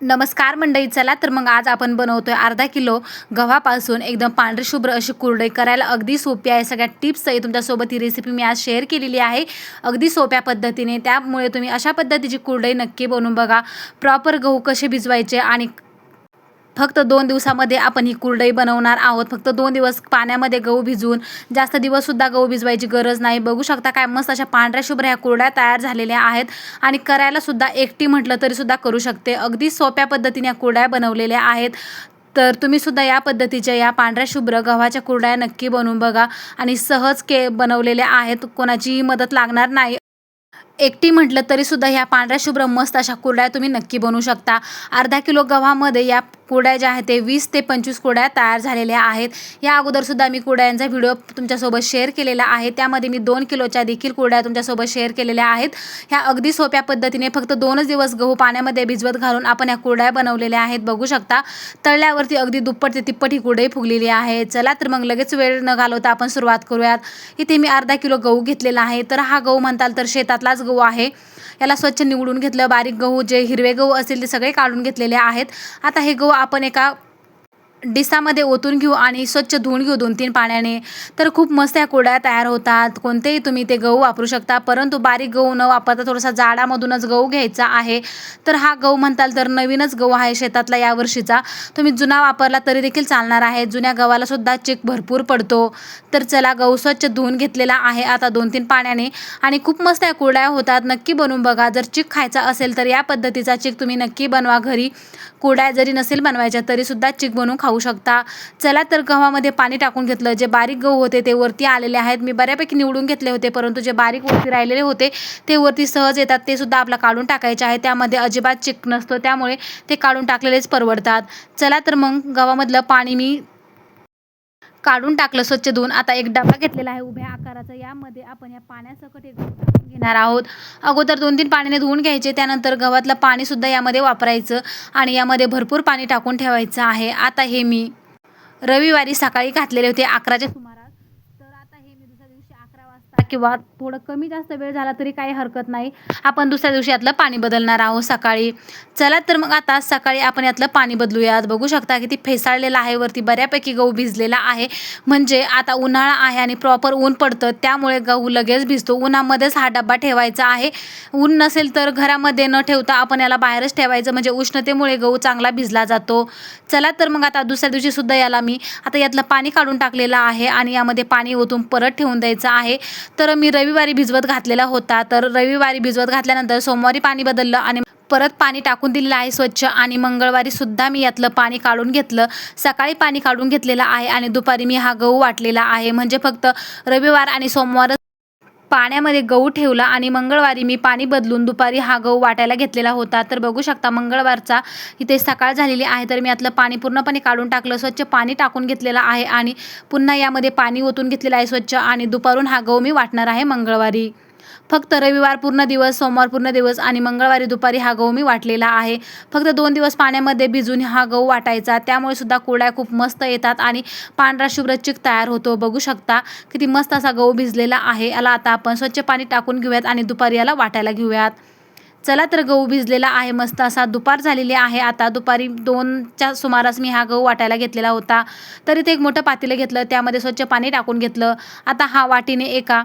नमस्कार मंडळी चला तर मग आज आपण बनवतोय अर्धा किलो गव्हापासून एकदम पांढरी शुभ्र अशी कुरडई. करायला अगदी सोपी आहे. सगळ्या टिप्सही तुमच्यासोबत. ही रेसिपी मी आज शेअर केलेली आहे. अगदी सोप्या पद्धतीने. त्यामुळे तुम्ही अशा पद्धतीची कुरडई नक्की बनवून बघा. प्रॉपर गहू कसे भिजवायचे आणि फक्त दोन दिवसामध्ये आपण ही कुरडई बनवणार आहोत. फक्त दोन दिवस पाण्यामध्ये गहू भिजवून जास्त दिवससुद्धा गहू भिजवायची गरज नाही. बघू शकता काय मस्त अशा पांढऱ्या शुभ्र ह्या कुरड्या तयार झालेल्या आहेत आणि करायला सुद्धा एकटी म्हटलं तरीसुद्धा करू शकते. अगदी सोप्या पद्धतीने या कुरड्या बनवलेल्या आहेत. तर तुम्ही सुद्धा या पद्धतीच्या या पांढऱ्या शुभ्र गव्हाच्या कुरड्या नक्की बनवून बघा आणि सहज के बनवलेल्या आहेत. कोणाचीही मदत लागणार नाही. एकटी म्हटलं तरीसुद्धा ह्या पांढऱ्या शुभ्र मस्त अशा कुरड्या तुम्ही नक्की बनवू शकता. अर्धा किलो गव्हामध्ये या कुरड्या ज्या आहेत ते वीस ते पंचवीस कुरड्या तयार झालेल्या आहेत. या अगोदरसुद्धा मी कुड्यांचा व्हिडिओ तुमच्यासोबत शेअर केलेला आहे. त्यामध्ये मी दोन किलोच्या देखील कुरड्या तुमच्यासोबत शेअर केलेल्या आहेत. ह्या अगदी सोप्या पद्धतीने फक्त दोनच दिवस गहू पाण्यामध्ये भिजवत घालून आपण या कुरड्या बनवलेल्या आहेत. बघू शकता तळल्यावरती अगदी दुप्पट ते तिप्पट ही कुरडई फुगलेली आहे चला तर मग लगेच वेळ न घालवता आपण सुरुवात करूयात. इथे मी अर्धा किलो गहू घेतलेला आहे. तर हा गहू म्हणताल तर शेतातलाच गहू आहे. याला स्वच्छ निवडून घेतलं. बारीक गहू जे हिरवे गहू असतील ते सगळे काढून घेतलेले आहेत. आता हे गहू आपण एका डिसामध्ये ओतून घेऊ आणि स्वच्छ धुवून घेऊ दोन तीन पाण्याने. तर खूप मस्त ह्या कुरड्या तयार होतात. कोणतेही तुम्ही ते गहू वापरू शकता. परंतु बारीक गहू न वापरता थोडासा जाडामधूनच गहू घ्यायचा आहे. तर हा गहू म्हणताल तर नवीनच गहू आहे शेतातला यावर्षीचा तुम्ही जुना वापरला तरी देखील चालणार आहे. जुन्या गव्हाला सुद्धा चेक भरपूर पडतो. तर चला गहू स्वच्छ धुवून घेतलेला आहे आता दोन तीन पाण्याने. आणि खूप मस्त या कुरड्या होतात. नक्की बनवून बघा. जर चिक खायचा असेल तर या पद्धतीचा चिक तुम्ही नक्की बनवा घरी. कुरड्या जरी नसेल बनवायच्या तरीसुद्धा चिक बनवून खाऊ शकता. चला तर गव्हामध्ये पाणी टाकून घेतलं. जे बारीक गहू होते ते वरती आलेले आहेत. मी बऱ्यापैकी निवडून घेतले होते परंतु जे बारीक वरती राहिलेले होते ते वरती सहज येतात. ते सुद्धा आपला काढून टाकायचे आहे. त्यामध्ये अजिबात चिक नसतो. त्यामुळे ते काढून टाकलेलेच परवडतात. चला तर मग गव्हामधलं पाणी मी काढून टाकलं स्वच्छ धुवून. आता एक डबा घेतलेला आहे उभ्या आकाराचा. यामध्ये आपण या पाण्यासकट एक टाकून घेणार आहोत. अगोदर दोन तीन पाण्याने धुवून घ्यायचे. त्यानंतर गव्हातलं पाणीसुद्धा यामध्ये वापरायचं आणि यामध्ये भरपूर पाणी टाकून ठेवायचं आहे. आता हे मी रविवारी सकाळी घातलेले होते अकराच्या सुमारास तर आता हे मी दुसऱ्या दिवशी अकरा वाजता किंवा थोडं कमी जास्त वेळ झाला तरी काही हरकत नाही. आपण दुसऱ्या दिवशी यातलं पाणी बदलणार आहोत सकाळी. चला तर मग आता सकाळी आपण यातलं पाणी बदलूयात. बघू शकता किती फेसाळलेलं आहे वरती बऱ्यापैकी गहू भिजलेला आहे. म्हणजे आता उन्हाळा आहे आणि प्रॉपर ऊन पडतं त्यामुळे गहू लगेच भिजतो. उन्हामध्येच हा डब्बा ठेवायचा आहे. ऊन नसेल तर घरामध्ये न ठेवता आपण याला बाहेरच ठेवायचं. म्हणजे उष्णतेमुळे गहू चांगला भिजला जातो. चला तर मग आता दुसऱ्या दिवशी सुद्धा याला मी आता यातलं पाणी काढून टाकलेलं आहे आणि यामध्ये पाणी ओतून परत ठेवून द्यायचं आहे. तर मी रविवारी भिजवत घातलेला होता. तर रविवारी भिजवत घातल्यानंतर सोमवारी पाणी बदललं आणि परत पाणी टाकून दिलेलं आहे स्वच्छ आणि मंगळवारी सुद्धा मी यातलं पाणी काढून घेतलं. सकाळी पाणी काढून घेतलेलं आहे आणि दुपारी मी हा गहू वाटलेला आहे. म्हणजे फक्त रविवार आणि सोमवार पाण्यामध्ये गहू ठेवला आणि मंगळवारी मी पाणी बदलून दुपारी हा गहू वाटायला घेतलेला होता. तर बघू शकता मंगळवारचा इथे सकाळ झालेली आहे तर मी यातलं पाणी पूर्णपणे काढून टाकलं स्वच्छ पाणी टाकून घेतलेलं आहे आणि पुन्हा यामध्ये पाणी ओतून घेतलेलं आहे स्वच्छ आणि दुपारून हा गहू मी वाटणार आहे मंगळवारी. फक्त रविवार पूर्ण दिवस सोमवार पूर्ण दिवस आणि मंगळवारी दुपारी हा गहू मी वाटलेला आहे. फक्त दोन दिवस पाण्यामध्ये भिजून हा गहू वाटायचा. त्यामुळे सुद्धा कुरड्या खूप मस्त येतात आणि पांढरा शुभ्र चिक तयार होतो. बघू शकता किती मस्त असा गहू भिजलेला आहे. याला आता आपण स्वच्छ पाणी टाकून घेऊयात आणि दुपारी याला वाटायला घेऊयात. चला तर गहू भिजलेला आहे मस्त असा. दुपार झालेली आहे. आता दुपारी दोनच्या सुमारास मी हा गहू वाटायला घेतलेला होता. तरी ते एक मोठं पातेलं घेतलं. त्यामध्ये स्वच्छ पाणी टाकून घेतलं. आता हा वाटीने एका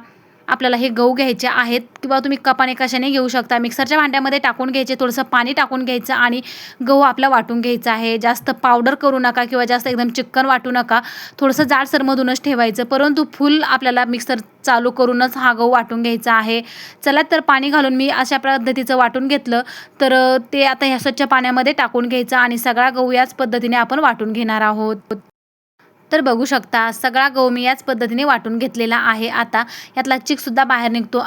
आपल्याला हे गहू घ्यायचे आहेत किंवा तुम्ही कपाने कशाने घेऊ शकता. मिक्सरच्या भांड्यामध्ये टाकून घ्यायचे थोडंसं पाणी टाकून घ्यायचं आणि गहू आपला वाटून घ्यायचा आहे. जास्त पावडर करू नका किंवा जास्त एकदम चिक्कन वाटू नका. थोडंसं जाडसरमधूनच ठेवायचं. परंतु फुल आपल्याला मिक्सर चालू करूनच हा गहू वाटून घ्यायचा आहे. चला तर पाणी घालून मी अशा पद्धतीचं वाटून घेतलं. तर ते आता ह्या स्वच्छ पाण्यामध्ये टाकून घ्यायचं आणि सगळा गहू याच पद्धतीने आपण वाटून घेणार आहोत. तर बघू शकता सगळा गहू मी याच पद्धतीने वाटून घेतलेला आहे. आता यातला चिकसुद्धा बाहेर निघतो.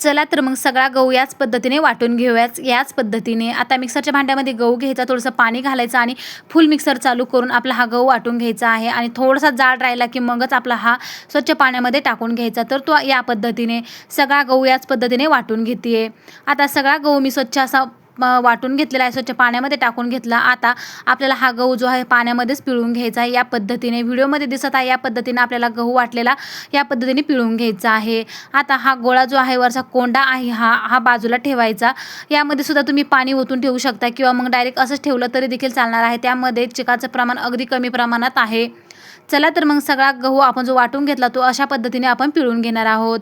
चला तर मग सगळा गहू याच पद्धतीने वाटून घेऊयाच. याच पद्धतीने आता मिक्सरच्या भांड्यामध्ये गहू घ्यायचा थोडंसं पाणी घालायचं आणि फुल मिक्सर चालू करून आपला हा गहू वाटून घ्यायचा आहे. आणि थोडासा जाड राहिला की मगच आपला हा स्वच्छ पाण्यामध्ये टाकून घ्यायचा. तर तो या पद्धतीने सगळा गहू याच पद्धतीने वाटून घेते आता सगळा गहू मी स्वच्छ असा वाटून घेतलेला आहे स्वच्छ पाण्यामध्ये टाकून घेतला. आता आपल्याला हा गहू जो आहे पाण्यामध्येच पिळून घ्यायचा आहे. या पद्धतीने व्हिडिओमध्ये दिसत आहे या पद्धतीने आपल्याला गहू वाटलेला या पद्धतीने पिळून घ्यायचा आहे. आता हा गोळा जो आहे वरचा कोंडा आहे हा हा बाजूला ठेवायचा. यामध्ये सुद्धा तुम्ही पाणी ओतून ठेवू शकता किंवा मग डायरेक्ट असंच ठेवलं तरी देखील चालणार आहे. त्यामध्ये चिकाचं प्रमाण अगदी कमी प्रमाणात आहे. चला तर मग सगळा गहू आपण जो वाटून घेतला तो अशा पद्धतीने आपण पिळून घेणार आहोत.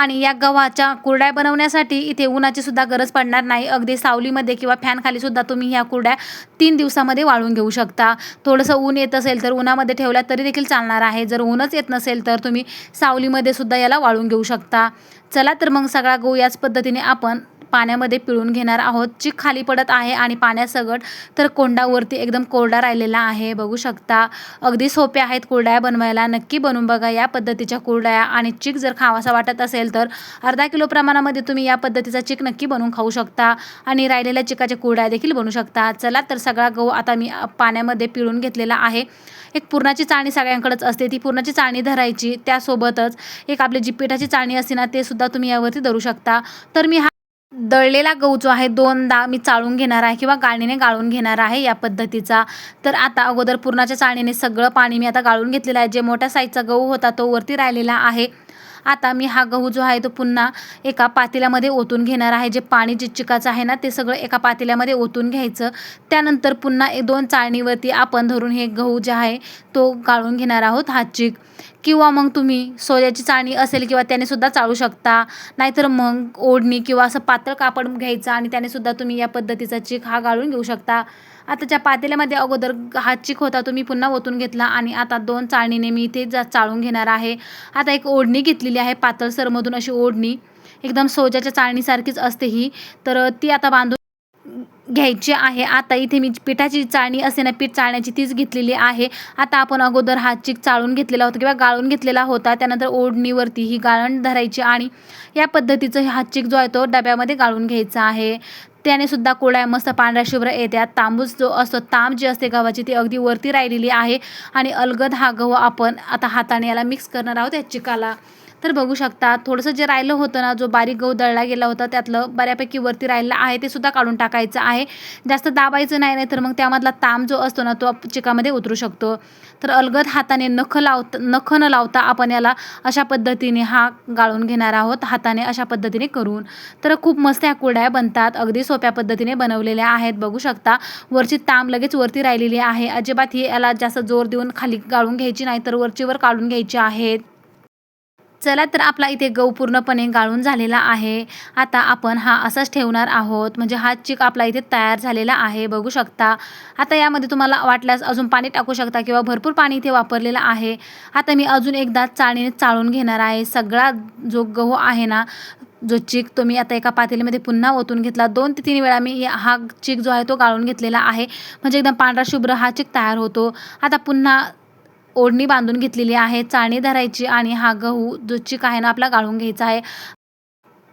आणि या गव्हाच्या कुरड्या बनवण्यासाठी इथे उन्हाची सुद्धा गरज पडणार नाही. अगदी सावलीमध्ये किंवा फॅनखाली सुद्धा तुम्ही ह्या कुरड्या तीन दिवसामध्ये वाळून घेऊ शकता. थोडंसं ऊन येत असेल तर उन्हामध्ये ठेवल्या तरी देखील चालणार आहे. जर ऊनच येत नसेल तर तुम्ही सावलीमध्ये सुद्धा याला वाळून घेऊ शकता. चला तर मग सगळा गहू याच पद्धतीने आपण पाण्यामध्ये पिळून घेणार आहोत जी खाली पडत आहे आणि पाण्यासगट तर कोंडावरती एकदम कोरडा राहिलेला आहे. बघू शकता अगदी सोप्या आहेत कुरड्या बनवायला. नक्की बनवून बघा या पद्धतीच्या कुरड्या. आणि चिक जर खावासा वाटत असेल तर अर्धा किलो प्रमाणामध्ये तुम्ही या पद्धतीचा चिक नक्की बनवून खाऊ शकता. आणि राहिलेल्या चिकाच्या कुरड्या देखील बनवू शकता. चला तर सगळा गहू आता मी पाण्यामध्ये पिळून घेतलेला आहे. एक पुरणाची चाळणी सगळ्यांकडेच असते. ती पुरणाची चाळणी धरायची त्यासोबतच एक आपली जी पिठाची चाळणी असते ना ते सुद्धा तुम्ही यावरती धरू शकता. तर मी हा दळलेला गहू जो आहे दोनदा मी चाळून घेणार आहे किंवा गाळणीने गाळून घेणार आहे या पद्धतीचा. तर आता अगोदर पुरणाच्या चाळणीने सगळं पाणी मी आता गाळून घेतलेलं आहे. जे मोठ्या साईजचा गहू होता तो वरती राहिलेला आहे. आता मी हा गहू जो आहे तो पुन्हा एका पातेल्यामध्ये ओतून घेणार आहे. जे पाणी जे चिकाचं आहे ना ते सगळं एका पातेल्यामध्ये ओतून घ्यायचं. त्यानंतर पुन्हा एक दोन चाळणीवरती आपण धरून हे गहू जे आहे तो गाळून घेणार आहोत हा चिक. किंवा मग तुम्ही सोयाची चाळणी असेल किंवा त्याने सुद्धा चाळू शकता. नाहीतर मग ओढणी किंवा असं पातळ कापड घ्यायचं आणि त्याने सुद्धा तुम्ही या पद्धतीचा चिक हा गाळून घेऊ शकता. आताच्या पातेल्यामध्ये अगोदर हा चिक होता तो मी पुन्हा ओतून घेतला आणि आता दोन चाळणीने मी इथे जा चाळून घेणार आहे. आता एक ओढणी घेतलेली आहे पातळसरमधून अशी ओढणी. एकदम सोजाच्या चाळणीसारखीच असते ही. तर ती आता बांधून घ्यायची आहे. आता इथे मी पिठाची चाळणी असे ना पीठ चाळण्याची तीच घेतलेली आहे. आता आपण अगोदर हा चिक चाळून घेतलेला होता किंवा गाळून घेतलेला होता. त्यानंतर ओढणीवरती ही गाळण धरायची आणि या पद्धतीचं हा चिक जो आहे तो डब्यामध्ये गाळून घ्यायचा आहे. त्याने सुद्धा कोळ्या मस्त पांढऱ्या शुभ्र येत्या तांबूस जो असतो तांब जी असते गव्हाची ती अगदी वरती राहिलेली आहे. आणि अलगद हा गहू आपण आता हाताने याला मिक्स करणार आहोत या चिकाला. तर बघू शकता थोडंसं जे राहिलं होतं ना जो बारीक गहू दळला गेला होता त्यातलं बऱ्यापैकी वरती राहिलं आहे ते सुद्धा काढून टाकायचं आहे. जास्त दाबायचं नाही नाही तर मग त्यामधला ताम जो असतो ना तो चिकामध्ये उतरू शकतो. तर अलगद हाताने नख लावता नख न लावता आपण याला अशा पद्धतीने हा गाळून घेणार आहोत. हाताने अशा पद्धतीने करून. तर खूप मस्त ह्या कुरड्या बनतात. अगदी सोप्या पद्धतीने बनवलेल्या आहेत. बघू शकता वरची ताम लगेच वरती राहिलेली आहे. अजिबात ही याला जास्त जोर देऊन खाली गाळून घ्यायची नाही तर वरचीवर काढून घ्यायची आहेत. चला तर आपला इथे गहू पूर्णपणे गाळून झालेला आहे. आता आपण हा असाच ठेवणार आहोत. म्हणजे हा चिक आपला इथे तयार झालेला आहे बघू शकता. आता यामध्ये तुम्हाला वाटल्यास अजून पाणी टाकू शकता किंवा भरपूर पाणी इथे वापरलेलं आहे. आता मी अजून एकदा चाळणीने चाळून घेणार आहे. सगळा जो गहू आहे ना जो चिक तो मी आता एका पातेलीमध्ये पुन्हा ओतून घेतला. दोन ते तीन वेळा मी हा चिक जो आहे तो गाळून घेतलेला आहे. म्हणजे एकदम पांढरा शुभ्र हा चिक तयार होतो. आता पुन्हा ओढणी बांधून घेतलेली आहे चाळणी धरायची आणि हा गहू जो चिक आहे ना आपला गाळून घ्यायचा आहे.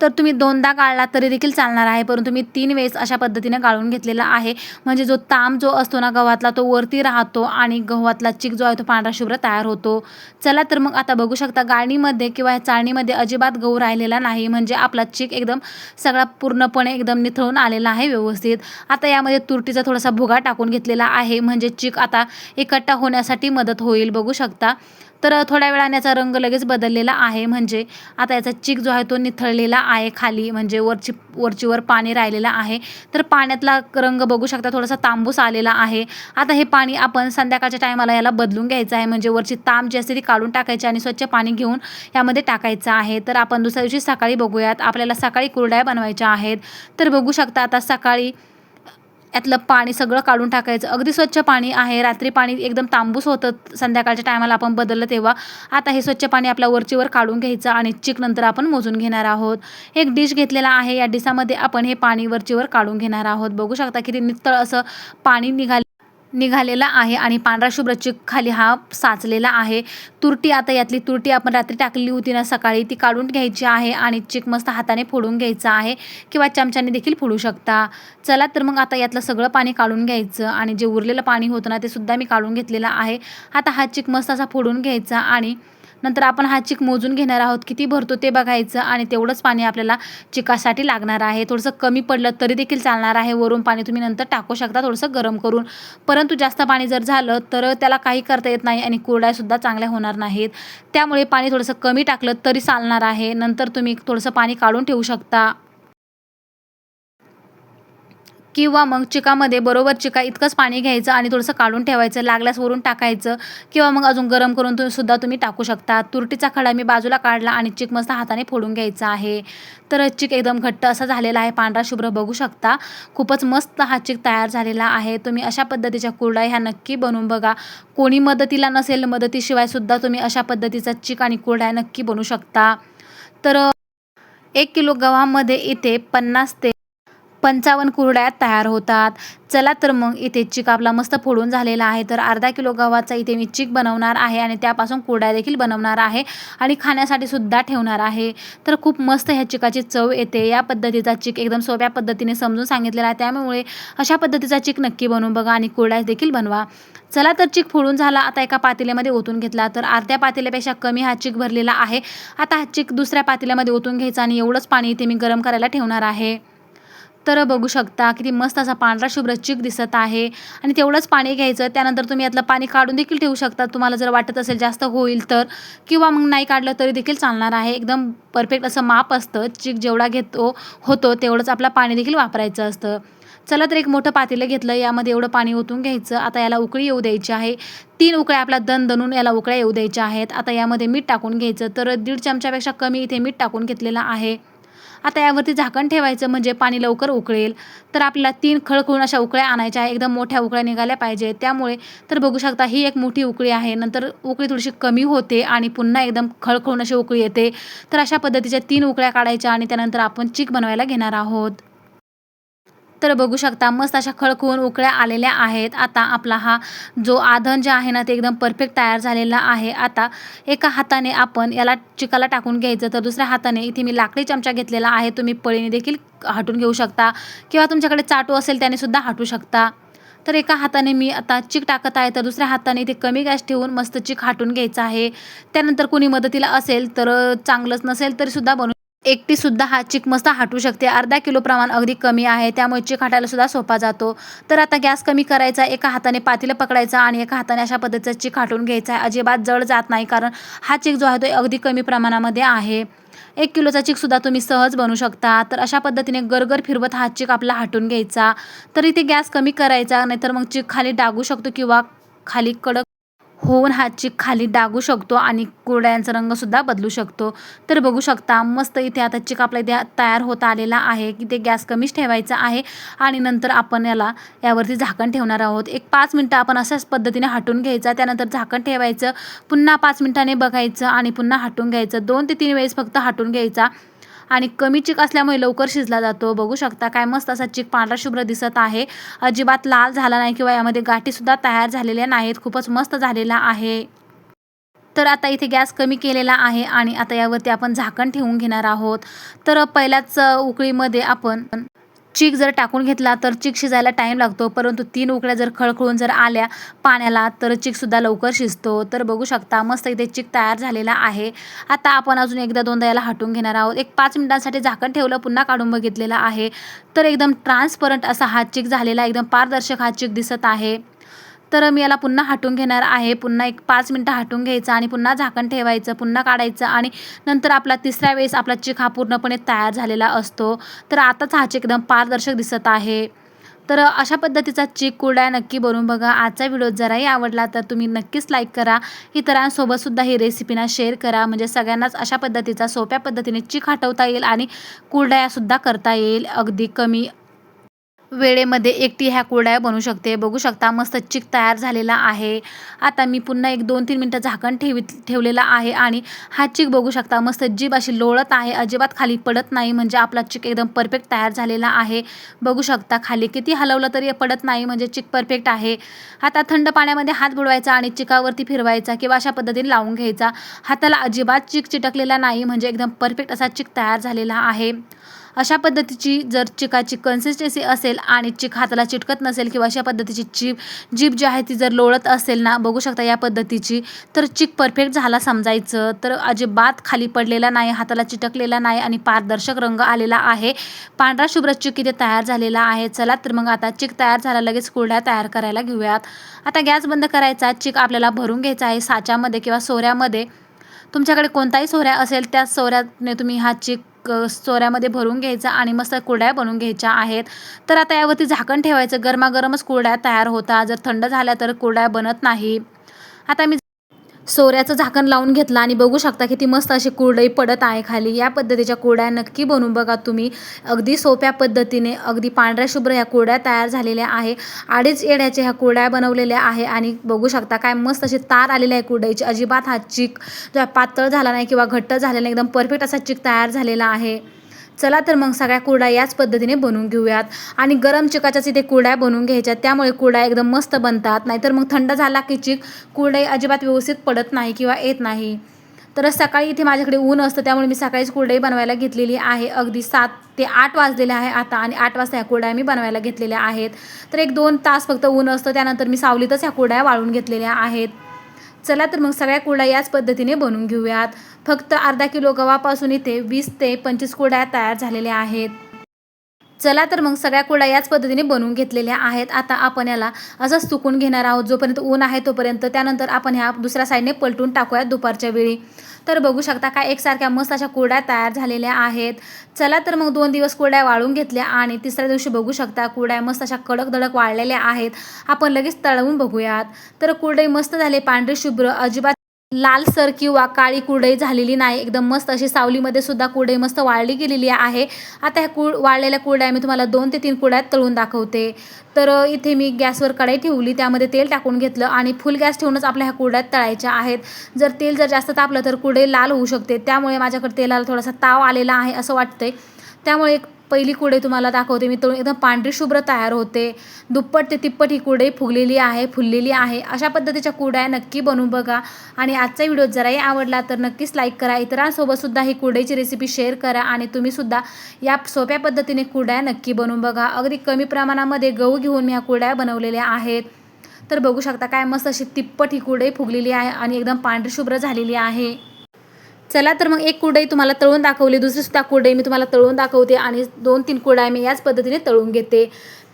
तर तुम्ही दोनदा गाळला तरी देखील चालणार आहे परंतु मी तीन वेळेस अशा पद्धतीने गाळून घेतलेला आहे. म्हणजे जो ताम जो असतो ना गव्हातला तो वरती राहतो आणि गव्हातला चिक जो आहे तो पांढरा शुभ्र तयार होतो. चला तर मग आता बघू शकता गाळणीमध्ये किंवा ह्या चाळणीमध्ये अजिबात गहू राहिलेला नाही म्हणजे आपला चिक एकदम सगळा पूर्णपणे एकदम निथळून आलेला आहे व्यवस्थित. आता यामध्ये तुरटीचा थोडासा भुगा टाकून घेतलेला आहे म्हणजे चिक आता इकट्ठा होण्यासाठी मदत होईल बघू शकता. तर थोड्या वेळाने याचा रंग लगेच बदललेला आहे. म्हणजे आता याचा चिक जो आहे तो निथळलेला आहे खाली. म्हणजे वरची वरचीवर पाणी राहिलेलं आहे. तर पाण्यातला रंग बघू शकता थोडासा तांबूस आलेला आहे. आता हे पाणी आपण संध्याकाळच्या टायमाला याला बदलून घ्यायचं आहे. म्हणजे वरची ताम जी असते ती काढून टाकायची आणि स्वच्छ पाणी घेऊन यामध्ये टाकायचं आहे. तर आपण दुसऱ्या दिवशी सकाळी बघूयात. आपल्याला सकाळी कुरड्या बनवायच्या आहेत. तर बघू शकता आता सकाळी यातलं पाणी सगळं काढून टाकायचं. अगदी स्वच्छ पाणी आहे. रात्री पाणी एकदम तांबूस होतं. संध्याकाळच्या टायमाला आपण बदललं तेव्हा. आता हे स्वच्छ पाणी आपल्या वरचीवर काढून घ्यायचं आणि चिक नंतर आपण मोजून घेणार आहोत. एक डिश घेतलेला आहे. या डिशामध्ये आपण हे पाणी वरचीवर काढून घेणार आहोत. बघू शकता किती नितळ असं पाणी निघाले. निघालेला आहे आणि पांढरा शुभ्र चिक खाली हा साचलेला आहे. तुरटी आता यातली तुरटी आपण रात्री टाकली होती ना सकाळी ती काढून घ्यायची आहे आणि चिक मस्त हाताने फोडून घ्यायचं आहे किंवा चमच्याने देखील फोडू शकता. चला तर मग आता यातलं सगळं पाणी काढून घ्यायचं आणि जे उरलेलं पाणी होतं ना ते सुद्धा मी काढून घेतलेलं आहे. आता हा चिक मस्त असा फोडून घ्यायचा आणि नंतर आपण हा चिक मोजून घेणार आहोत. किती भरतो ते बघायचं आणि तेवढंच पाणी आपल्याला चिकासाठी लागणार आहे. थोडंसं कमी पडलं तरी देखील चालणार आहे. वरून पाणी तुम्ही नंतर टाकू शकता. थोडंसं गरम करून. परंतु जास्त पाणी जर झालं तर त्याला काही करता येत नाही आणि कुरड्यासुद्धा चांगल्या होणार नाहीत. त्यामुळे पाणी थोडंसं कमी टाकलं तरी चालणार आहे. नंतर तुम्ही थोडंसं पाणी काढून ठेवू शकता. किंवा मग चिकामध्ये बरोबर चिका इतकंच पाणी घ्यायचं आणि थोडंसं काढून ठेवायचं लागल्यास वरून टाकायचं किंवा मग अजून गरम करून तुम्ही सुद्धा तुम्ही टाकू शकता. तुरटीचा खडा मी बाजूला काढला आणि चिक मस्त हाताने फोडून घ्यायचा आहे. तर चिक एकदम घट्ट असा झालेला आहे. पांढरा शुभ्र बघू शकता. खूपच मस्त हा चिक तयार झालेला आहे. तुम्ही अशा पद्धतीच्या कुरडा ह्या नक्की बनवून बघा. कोणी मदतीला नसेल मदतीशिवाय सुद्धा तुम्ही अशा पद्धतीचा चिक आणि कुरडा नक्की बनवू शकता. तर एक किलो गव्हामध्ये इथे पन्नास ते पंचावन्न कुरड्या तयार होतात. चला तर मग इथे चिक आपला मस्त फोडून झालेला आहे. तर अर्धा किलो गव्हाचा इथे मी चिक बनवणार आहे आणि त्यापासून कुरड्या देखील बनवणार आहे आणि खाण्यासाठी सुद्धा ठेवणार आहे. तर खूप मस्त ह्या चिकाची चव येते. या पद्धतीचा चिक एकदम सोप्या पद्धतीने समजून सांगितलेला आहे. त्यामुळे अशा पद्धतीचा चिक नक्की बनवून बघा आणि कुरड्या देखील बनवा. चला तर चिक फोडून झाला. आता एका पातेल्यामध्ये ओतून घेतला. तर अर्ध्या पातेल्यापेक्षा कमी हा चिक भरलेला आहे. आता हा चिक दुसऱ्या पातेल्यामध्ये ओतून घ्यायचा आणि एवढंच पाणी इथे मी गरम करायला ठेवणार आहे. तर बघू शकता. किती मस्त असा पांढरा शुभ्र चिक दिसत आहे. आणि तेवढंच पाणी घ्यायचं. त्यानंतर तुम्ही यातलं पाणी काढून देखील ठेवू शकता. तुम्हाला जर वाटत असेल जास्त होईल तर. किंवा मग नाही काढलं तरी देखील चालणार आहे. एकदम परफेक्ट असं माप असतं. चिक जेवढा घेतो होतो तेवढंच आपला पाणी देखील वापरायचं असतं. चला तर एक मोठं पातेलं घेतलं. यामध्ये एवढं पाणी ओतून घ्यायचं. आता याला उकळी येऊ द्यायची आहे. तीन उकळ्या आपला दण दणून याला उकळ्या येऊ द्यायच्या आहेत. आता यामध्ये मीठ टाकून घ्यायचं. तर दीड चमच्यापेक्षा कमी इथे मीठ टाकून घेतलेलं आहे. आता यावरती झाकण ठेवायचं म्हणजे पाणी लवकर उकळेल. तर आपल्याला तीन खळखळून अशा उकळ्या आणायच्या आहे एकदम मोठ्या उकळ्या निघाल्या पाहिजे त्यामुळे तर बघू शकता ही एक मोठी उकळी आहे. नंतर उकळी थोडीशी कमी होते आणि पुन्हा एकदम खळखळून अशी उकळी येते. तर अशा पद्धतीच्या तीन उकळ्या काढायच्या आणि त्यानंतर आपण चिक बनवायला घेणार आहोत. तर बघू शकता मस्त अशा खळखळून उकळ्या आलेल्या आहेत. आता आपला हा जो आधन जे आहे ना ते एकदम परफेक्ट तयार झालेला आहे. आता एका हाताने आपण याला चिकाला टाकून घ्यायचं. तर दुसऱ्या हाताने इथे मी लाकडी चमचा घेतलेला आहे. तुम्ही पळीने देखील हटून घेऊ शकता. किंवा तुमच्याकडे चाटू असेल त्याने सुद्धा हटू शकता. तर एका हाताने मी आता चिक टाकत आहे. तर दुसऱ्या हाताने इथे कमी गॅस ठेवून मस्त चिक हाटून घ्यायचं आहे. त्यानंतर कोणी मदतीला असेल तर चांगलंच नसेल तरीसुद्धा बनवून एकटीसुद्धा एकटी सुद्धा हा चिक मस्त हाटू शकते. अर्धा किलो प्रमाण अगदी कमी आहे. त्यामुळे चिक हाटायला सुद्धा सोपा जातो. तर आता गॅस कमी करायचा एका हाताने पातेलं पकडायचा आणि एका हाताने अशा पद्धतीचा चिक हाटून घ्यायचा आहे. अजिबात जड जात नाही कारण हा चिक जो आहे तो अगदी कमी प्रमाणामध्ये आहे. एक किलोचा चिकसुद्धा तुम्ही सहज बनवू शकता. तर अशा पद्धतीने गरगर फिरवत हा चिक आपला हाटून घ्यायचा. तर इथे गॅस कमी करायचा नाहीतर मग चिक खाली डागू शकतो किंवा खाली कडक होऊन हा चिक खाली डागू शकतो आणि कुरड्यांचा रंगसुद्धा बदलू शकतो. तर बघू शकता मस्त इथे आता चिक आपला इथे तयार होत आलेला आहे की ते गॅस कमीच ठेवायचा आहे आणि नंतर आपण याला यावरती झाकण ठेवणार आहोत. एक पाच मिनटं आपण अशाच पद्धतीने हटून घ्यायचा त्यानंतर झाकण ठेवायचं पुन्हा पाच मिनटाने बघायचं आणि पुन्हा हटून घ्यायचं. दोन ते तीन वेळेस फक्त हटून घ्यायचा. आणि कमी चिक असल्यामुळे लवकर शिजला जातो. बघू शकता काय मस्त असा चिक पांढरा शुभ्र दिसत आहे. अजिबात लाल झाला नाही किंवा यामध्ये गाठीसुद्धा तयार झालेल्या नाहीत. खूपच मस्त झालेला आहे. तर आता इथे गॅस कमी केलेला आहे आणि आता यावरती आपण झाकण ठेवून घेणार आहोत. तर पहिल्याच उकळीमध्ये आपण चीक जर टाकून घेतला तर चीक शिजायला टाईम लागतो. परंतु तीन उकड्या जर खळखळून जर आल्या पाण्याला तर चिकसुद्धा लवकर शिजतो. तर बघू शकता मस्त इथे चिक तयार झालेला आहे. आता आपण अजून एकदा दोनदा याला हटवून घेणार आहोत. एक पाच मिनिटांसाठी झाकण ठेवलं पुन्हा काढून बघितलेलं आहे. तर एकदम ट्रान्सपरंट असा हा चिक झालेला एकदम पारदर्शक हा चिक दिसत आहे. तर मी याला पुन्हा हटून घेणार आहे. पुन्हा एक पाच मिनटं हटून घ्यायचं आणि पुन्हा झाकण ठेवायचं पुन्हा काढायचं आणि नंतर आपला तिसऱ्या वेळेस आपला चिक हा पूर्णपणे तयार झालेला असतो. तर आताच हा चिक एकदम पारदर्शक दिसत आहे. तर अशा पद्धतीचा चिक कुरड्या नक्की बनवून बघा. आजचा व्हिडिओ जराही आवडला तर तुम्ही नक्कीच लाईक करा. इतरांसोबतसुद्धा ही रेसिपीना शेअर करा. म्हणजे सगळ्यांनाच अशा पद्धतीचा सोप्या पद्धतीने चिक हटवता येईल आणि कुरड्यासुद्धा करता येईल. अगदी कमी वेळेमध्ये एकटी ह्या कुरड्या बनवू शकते. बघू शकता मस्त चिक तयार झालेला आहे. आता मी पुन्हा एक दोन तीन मिनटं झाकण ठेवी ठेवलेला आहे आणि हा चिक बघू शकता मस्त जीभ अशी लोळत आहे. अजिबात खाली पडत नाही म्हणजे आपला चिक एकदम परफेक्ट तयार झालेला आहे. बघू शकता खाली किती हलवलं तरी पडत नाही म्हणजे चिक परफेक्ट आहे. आता थंड पाण्यामध्ये हात बुडवायचा आणि चिकावरती फिरवायचा किंवा अशा पद्धतीने लावून घ्यायचा. हाताला अजिबात चिक चिटकलेला नाही म्हणजे एकदम परफेक्ट असा चिक तयार झालेला आहे. अशा पद्धतीची जर चिकाची कन्सिस्टन्सी असेल आणि चिक हाताला चिटकत नसेल किंवा अशा पद्धतीची चीप जीभ जी आहे ती जर लोळत असेल ना बघू शकता या पद्धतीची तर चिक परफेक्ट झाला समजायचं. तर अजिबात खाली पडलेला नाही हाताला चिटकलेला नाही आणि पारदर्शक रंग आलेला आहे. पांढरा शुभ्र चिक इथे तयार झालेला आहे. चला तर मग आता चिक तयार झाला लगेच कुरड्या तयार करायला घेऊयात. आता गॅस बंद करायचा चिक आपल्याला भरून घ्यायचा आहे साच्यामध्ये किंवा सोऱ्यामध्ये. तुमच्याकडे कोणताही सोऱ्या असेल त्या सोऱ्याने तुम्ही हा चिक सोऱ्यामध्ये भरून घ्यायचा आणि मस्त कुरड्या बनवून घ्यायच्या आहेत. तर आता यावरती झाकण ठेवायचं. गरमागरमच कुरड्या तयार होतात. जर थंड झाल्या तर कुरड्या बनत नाही. आता मी सोऱ्याचं झाकण लावून घेतलं आणि बघू शकता किती मस्त अशी कुरडई पडत आहे खाली. या पद्धतीच्या कुरड्या नक्की बनवून बघा तुम्ही. अगदी सोप्या पद्धतीने अगदी पांढऱ्या शुभ्र ह्या कुरड्या तयार झालेल्या आहे. अडीच येड्याच्या ह्या कुरड्या बनवलेल्या आहे आणि बघू शकता काय मस्त अशी तार आलेली आहे कुरडईची. अजिबात हा चिक पातळ झाला नाही किंवा घट्ट झालेला एकदम परफेक्ट असा चिक तयार झालेला आहे. चला तर मग सगळ्या कुरड्या याच पद्धतीने बनवून घेऊयात. आणि गरम चिकाच्याच इथे कुरड्या बनवून घ्यायच्या. त्यामुळे कुरड्या एकदम मस्त बनतात. नाहीतर मग थंड झाला की चिक कुरडई अजिबात व्यवस्थित पडत नाही किंवा येत नाही. तर सकाळी इथे माझ्याकडे ऊन असतं त्यामुळे मी सकाळीच कुरडई बनवायला घेतलेली आहे. अगदी सात ते आठ वाजलेले आहे आता आणि आठ वाजता ह्या कुरड्या मी बनवायला घेतलेल्या आहेत. तर एक दोन तास फक्त ऊन असतं त्यानंतर मी सावलीतच ह्या कुरड्या वाळून घेतलेल्या आहेत. चला तर मग सगळ्या कुरड्या याच पद्धतीने बनवून घेऊयात. फक्त अर्धा किलो गव्हापासून इथे वीस ते पंचवीस कुरड्या तयार झालेल्या आहेत. चला तर मग सगळ्या कुरड्या याच पद्धतीने बनवून घेतलेल्या आहेत. आता आपण याला असंच सुकून घेणार आहोत. जोपर्यंत ऊन आहे तोपर्यंत. त्यानंतर आपण ह्या दुसऱ्या साईडने पलटून टाकूयात दुपारच्या वेळी. तर बघू शकता काय एकसारख्या मस्त अशा कुरड्या तयार झालेल्या आहेत. चला तर मग दोन दिवस कुरड्या वाळून घेतल्या आणि तिसऱ्या दिवशी बघू शकता कुरड्या मस्त अशा कडक दडक वाळलेल्या आहेत. आपण लगेच तळवून बघूयात. तर कुरडई मस्त झाले पांढरे शुभ्र अजिबात लालसर किंवा काळी कुरडई झालेली नाही. एकदम मस्त अशी सावलीमध्ये सुद्धा कुरडई मस्त वाळली गेलेली आहे. आता ह्या कुळ वाळलेल्या कुरड्या मी तुम्हाला दोन ते तीन कुड्यात तळून दाखवते. तर इथे मी गॅसवर कढई ठेवली त्यामध्ये तेल टाकून घेतलं आणि फुल गॅस ठेवूनच आपल्या ह्या कुरड्यात तळायच्या आहेत. जर तेल जर जास्त तापलं तर कुरडई लाल होऊ शकते. त्यामुळे माझ्याकडे तेलाला थोडासा ताव आलेला आहे असं वाटतंय. त्यामुळे एक पहिली कुडे तुम्हाला दाखवते मी. तो एकदम पांढरी शुभ्र तयार होते. दुप्पट ते तिप्पट ही कुडे फुगलेली आहे फुललेली आहे. अशा पद्धतीच्या कुड्या नक्की बनवून बघा. आणि आजचा व्हिडिओ जराही आवडला तर नक्कीच लाईक करा. इतरांसोबतसुद्धा ही कुड्याची रेसिपी शेअर करा आणि तुम्हीसुद्धा या सोप्या पद्धतीने कुड्या नक्की बनवून बघा. अगदी कमी प्रमाणामध्ये गहू घेऊन मी ह्या कुड्या बनवलेल्या आहेत. तर बघू शकता काय मस्त अशी तिप्पट ही कुडे फुगलेली आहे आणि एकदम पांढरी शुभ्र झालेली आहे. चला तर मग एक कुरडई तुम्हाला तळून दाखवली दुसरीसुद्धा कुरडई मी तुम्हाला तळून दाखवते आणि दोन तीन कुरडाई मी याच पद्धतीने तळून घेते.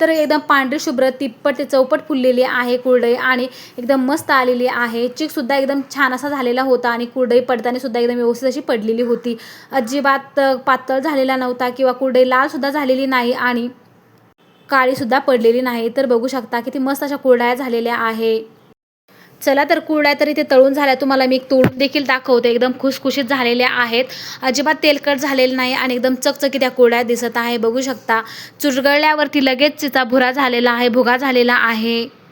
तर एकदम पांढरी शुभ्र तिप्पट ते चौपट फुललेली आहे कुरडई आणि एकदम मस्त आलेली आहे. चिकसुद्धा एकदम छान असा झालेला होता आणि कुरडई पडतानासुद्धा एकदम व्यवस्थित अशी पडलेली होती. अजिबात पातळ झालेला नव्हता किंवा कुरडई लालसुद्धा झालेली नाही आणि काळीसुद्धा पडलेली नाही. तर बघू शकता किती मस्त अशा कुरड्या झालेल्या आहे. चला तर कुरड्या तरी ते तळून झाल्या. तुम्हाला मी तोडून देखील दाखवते. एकदम खुशखुशीत झालेल्या आहेत. अजिबात तेलकट झालेलं नाही आणि एकदम चकचकी त्या कुरड्या दिसत आहे. बघू शकता चुरगळल्यावरती लगेच तिचा भुरा झालेला आहे भुगा झालेला आहे.